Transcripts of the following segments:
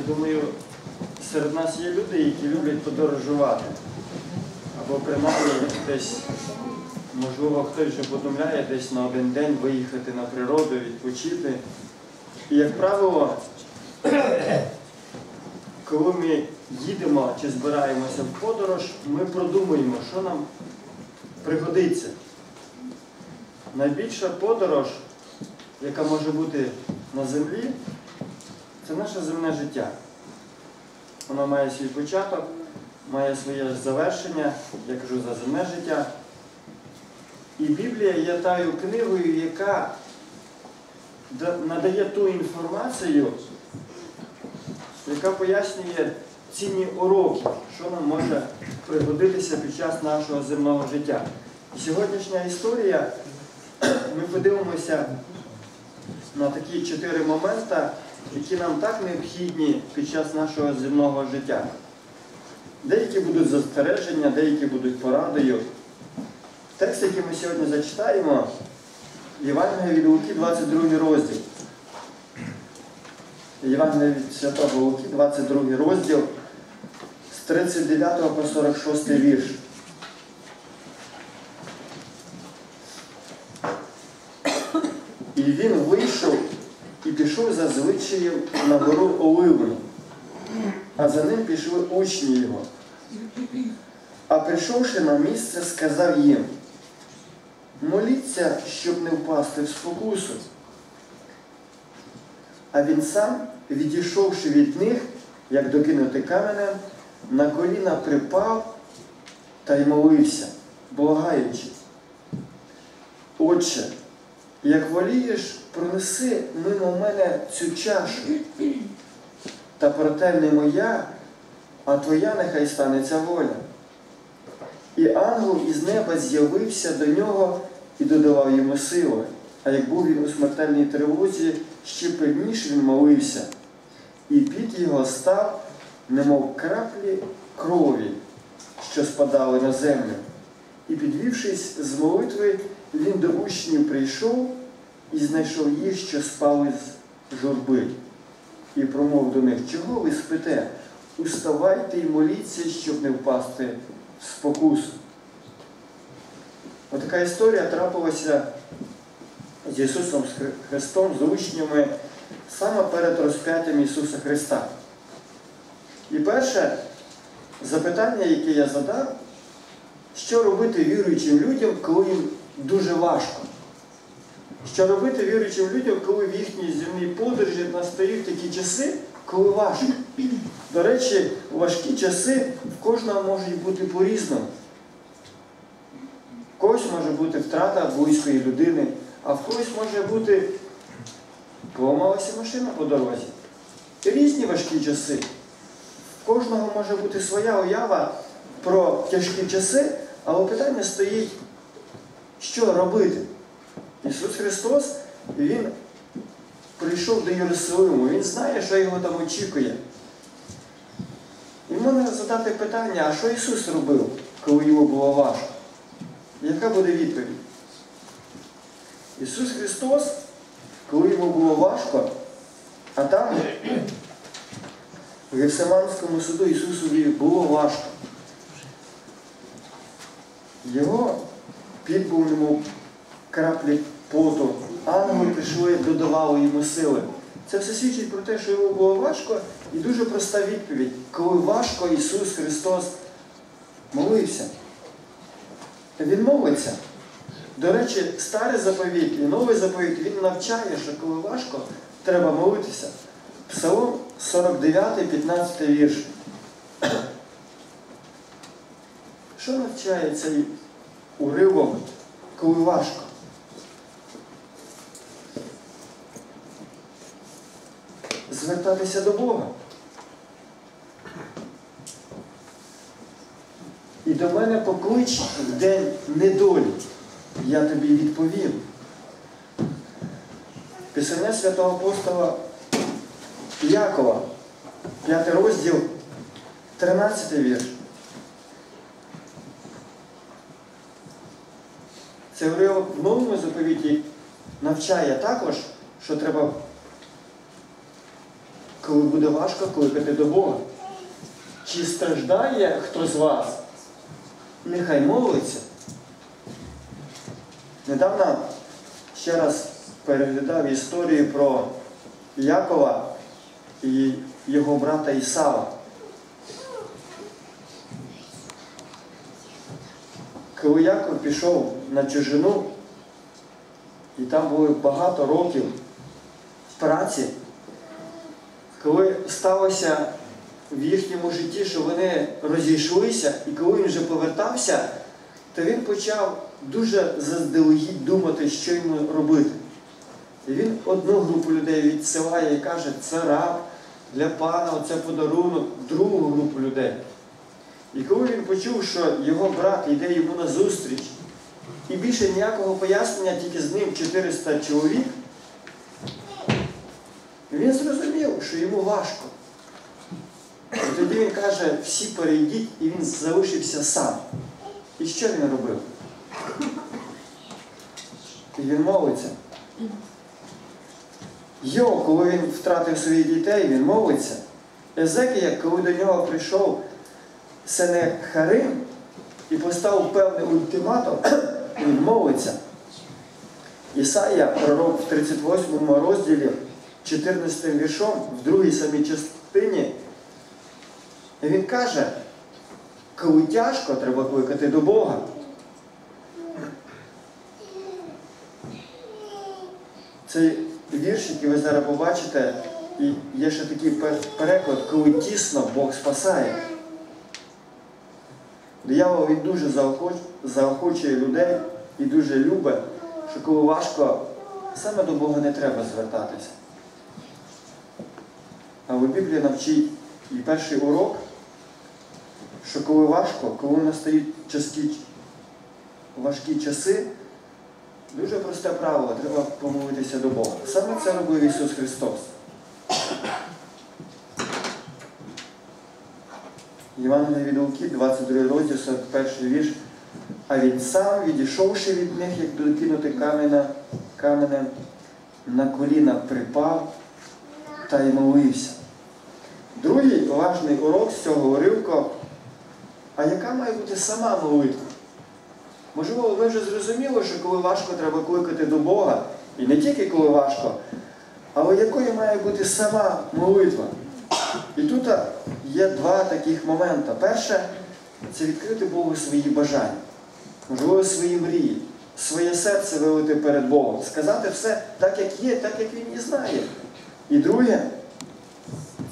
Я думаю, серед нас є люди, які люблять подорожувати. Або принаймні десь, можливо, хтось вже подумляє десь на один день виїхати на природу, відпочити. І, як правило, коли ми їдемо чи збираємося в подорож, ми продумуємо, що нам пригодиться. Найбільша подорож, яка може бути на землі, це наше земне життя. Воно має свій початок, має своє завершення, я кажу за земне життя. І Біблія є тою книгою, яка надає ту інформацію, яка пояснює цінні уроки, що нам може пригодитися під час нашого земного життя. І сьогоднішня історія, ми подивимося на такі чотири моменти, які нам так необхідні під час нашого земного життя. Деякі будуть застереження, деякі будуть порадою. Текст, який ми сьогодні зачитаємо, Євангелія від Луки, 22 розділ. Євангелія від Святого Луки, 22 розділ з 39 по 46 вірш. І він вийшов і пішов за звичаєм на гору Оливну, а за ним пішли учні його. А прийшовши на місце, сказав їм, моліться, щоб не впасти в спокусу. А він сам, відійшовши від них, як докинути каменем, на коліна припав та й молився, благаючи. Отче, як волієш, пронеси мимо мене цю чашу, та проте не моя, а твоя нехай станеться воля. І ангел із неба з'явився до нього і додавав йому сили. А як був він у смертельній тривозі, ще пильніше він молився, і під його став, немов краплі крові, що спадали на землю. І підвівшись з молитви, він до учнів прийшов і знайшов їх, що спали з журби, і промов до них, чого ви спите? Уставайте і моліться, щоб не впасти в спокусу. Отака історія трапилася з Ісусом Христом, з учнями саме перед розп'яттям Ісуса Христа. І перше запитання, яке я задав, що робити віруючим людям, коли їм дуже важко? Що робити віруючим людям, коли в їхній земній подорожі настають такі часи, коли важко? До речі, важкі часи в кожного можуть бути по-різному. В когось може бути втрата близької людини, а в когось може бути поламалася машина по дорозі. Різні важкі часи. В кожного може бути своя уява про тяжкі часи, але питання стоїть, робити. Ісус Христос, Він прийшов до Єрусалиму, Він знає, що його там очікує. І можна задати питання, а що Ісус робив, коли йому було важко? Яка буде відповідь? Ісус Христос, коли йому було важко, а там, в Гефсиманському суду Ісусові було важко. Його під був немов краплі поту. Ангели прийшли, додавали йому сили. Це все свідчить про те, що йому було важко, і дуже проста відповідь. Коли важко Ісус Христос молився. Він молиться. До речі, старий заповіт і новий заповіт, він навчає, що коли важко, треба молитися. Псалом 49, 15 вірш. Що навчає цей уривок, коли важко? Звертатися до Бога. І до мене поклич в день недолі. Я тобі відповім. Писання святого апостола Якова, 5 розділ, 13 вірш. Це уривок в новому заповіті навчає також, що треба коли буде важко кликати до Бога. Чи страждає хто з вас? Нехай молиться. Недавно ще раз переглядав історію про Якова і його брата Ісава. Коли Яков пішов на чужину, і там було багато років праці, коли сталося в їхньому житті, що вони розійшлися, і коли він вже повертався, то він почав дуже заздалегідь думати, що йому робити. І він одну групу людей відсилає і каже, це раб для пана, оце подарунок, другу групу людей. І коли він почув, що його брат йде йому на зустріч, і більше ніякого пояснення, тільки з ним 400 чоловік, він зрозумів, що йому важко. І тоді він каже, всі перейдіть, і він залишився сам. І що він робив? І він молиться. Йо, коли він втратив своїх дітей, він молиться. Езекія, коли до нього прийшов Сенехарим і поставив певний ультиматум, він молиться. Ісая, пророк в 38 розділі, 14 віршом, в другій самій частині, він каже, коли тяжко, треба кликати до Бога. Цей вірш, який ви зараз побачите, і є ще такий переклад, коли тісно Бог спасає. Диявол він дуже заохочує людей і дуже любить, що коли важко, саме до Бога не треба звертатися. Але Біблія навчить і перший урок, що коли важко, коли настають часті, важкі часи, дуже просте правило, треба помолитися до Бога. Саме це робив Ісус Христос. Євангелія від Луки, 22 розділ, 41 вірш. А він сам, відійшовши від них, як докинути каменя, каменем, на коліна припав та й молився. Другий важний урок з цього уривка, а яка має бути сама молитва? Можливо, ви вже зрозуміли, що коли важко, треба кликати до Бога, і не тільки коли важко, але якою має бути сама молитва? І тут є два таких моменти. Перше це відкрити Богу свої бажання, можливо, свої мрії, своє серце вилити перед Богом, сказати все так, як є, так, як Він і знає. І друге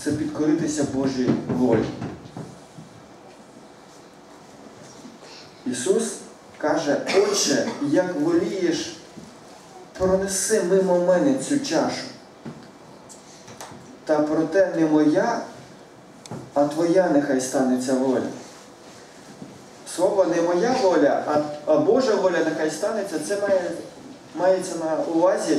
це підкоритися Божій волі. Ісус каже, Отче, як волієш, пронеси мимо мене цю чашу. Та проте не моя, а твоя нехай станеться воля. Слово не моя воля, а, Божа воля нехай станеться, це має, мається на увазі.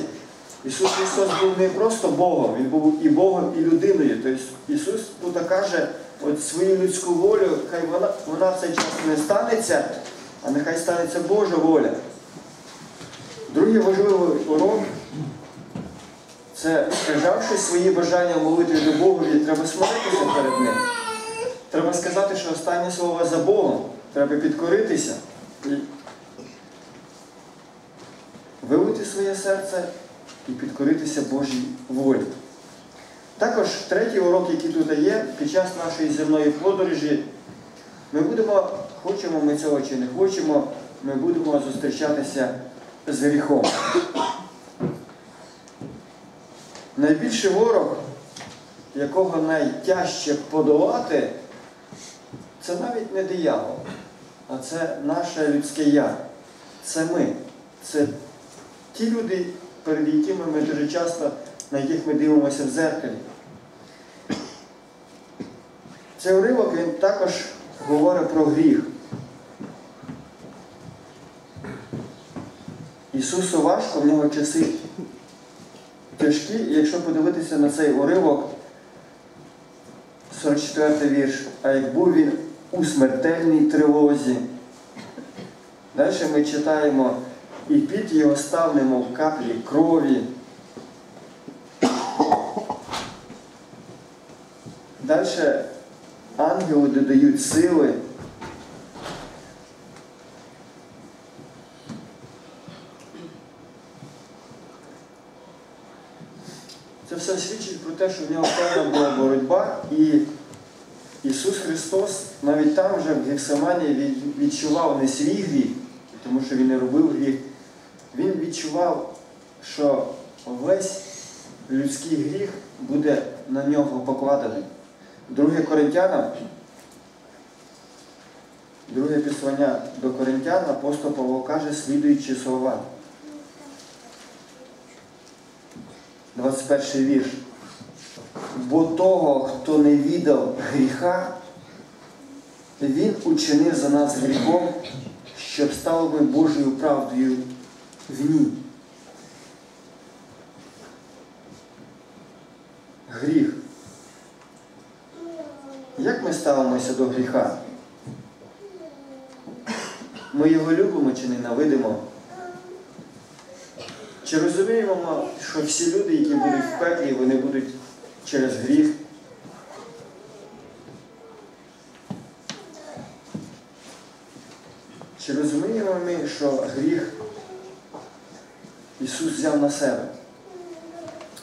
Ісус Христос був не просто Богом, Він був і Богом, і людиною. Тобто Ісус тут каже, от свою людську волю, хай вона, вона в цей час не станеться, а нехай станеться Божа воля. Другий важливий урок це, сказавши свої бажання в молитві до Богові, треба смиритися перед Ним. Треба сказати, що останнє слово за Богом. Треба підкоритися і вилити своє серце і підкоритися Божій волі. Також третій урок, який тут є, під час нашої земної подорожі, ми будемо, хочемо ми цього чи не хочемо, ми будемо зустрічатися з гріхом. Найбільший ворог, якого найтяжче подолати, це навіть не диявол, а це наше людське я. Це ми. Це ті люди, перед якими ми дуже часто, на яких ми дивимося в зеркалі. Цей уривок він також говорить про гріх. Ісусу важко, в нього часи тяжкі, і якщо подивитися на цей уривок, 44 вірш, а як був він у смертельній тривозі. Далі ми читаємо, і під його став немов каплі крові. Далі ангели додають сили. Це все свідчить про те, що в нього певна була боротьба, і Ісус Христос навіть там вже в Гефсимані відчував не свій гріх, тому що Він не робив гріх. Він відчував, що весь людський гріх буде на нього покладений. Друге Коринтянам, друге післання до Коринтян, апостол Павло каже слідуючі слова. 21 вірш. Бо того, хто не віддав гріха, він учинив за нас гріхом, щоб став би Божою правдою в ній. Гріх. Як ми ставимося до гріха? Ми його любимо чи ненавидимо? Чи розуміємо ми, що всі люди, які будуть в пеклі, вони будуть через гріх? Чи розуміємо ми, що гріх Ісус взяв на себе?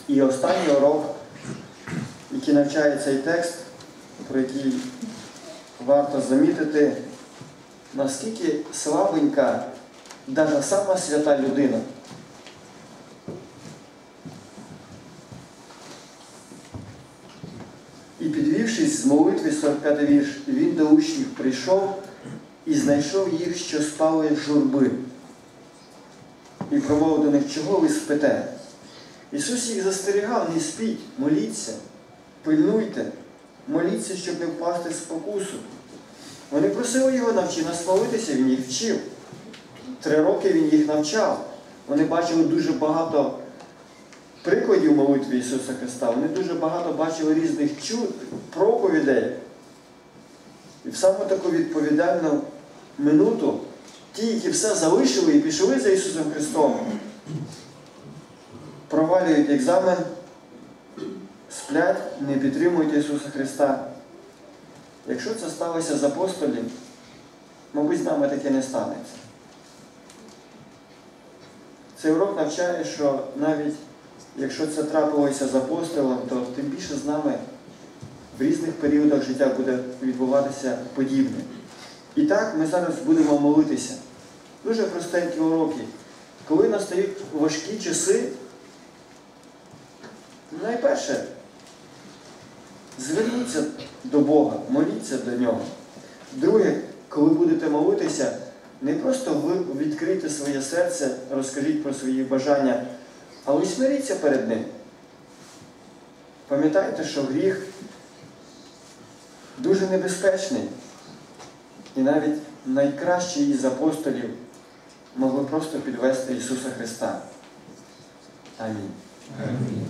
І останній урок, який навчає цей текст, про який варто замітити, наскільки слабенька навіть сама свята людина. І підвівшись з молитви 45 вірш, він до учнів прийшов і знайшов їх, що спали з журби. І промовив до них, чого ви спите? Ісус їх застерігав, не спіть, моліться, пильнуйте, моліться, щоб не впасти в спокусу. Вони просили його навчи нас молитися, він їх вчив. Три роки він їх навчав. Вони бачили дуже багато прикладів молитви Ісуса Христа. Вони дуже багато бачили різних чуд, проповідей. І в саме таку відповідальну минуту ті, які все залишили і пішли за Ісусом Христом, провалюють екзамен, сплять, не підтримують Ісуса Христа. Якщо це сталося з апостолів, мабуть, з нами таке не станеться. Цей урок навчає, що навіть якщо це трапилося з апостолом, то тим більше з нами в різних періодах життя буде відбуватися подібне. І так ми зараз будемо молитися. Дуже простенькі уроки. Коли настають важкі часи, найперше, зверніться до Бога, моліться до Нього. Друге, коли будете молитися, не просто ви відкрийте своє серце, розкажіть про свої бажання, але й смиріться перед Ним. Пам'ятайте, що гріх дуже небезпечний. І навіть найкращі із апостолів могли просто підвести Ісуса Христа. Амінь. Амінь.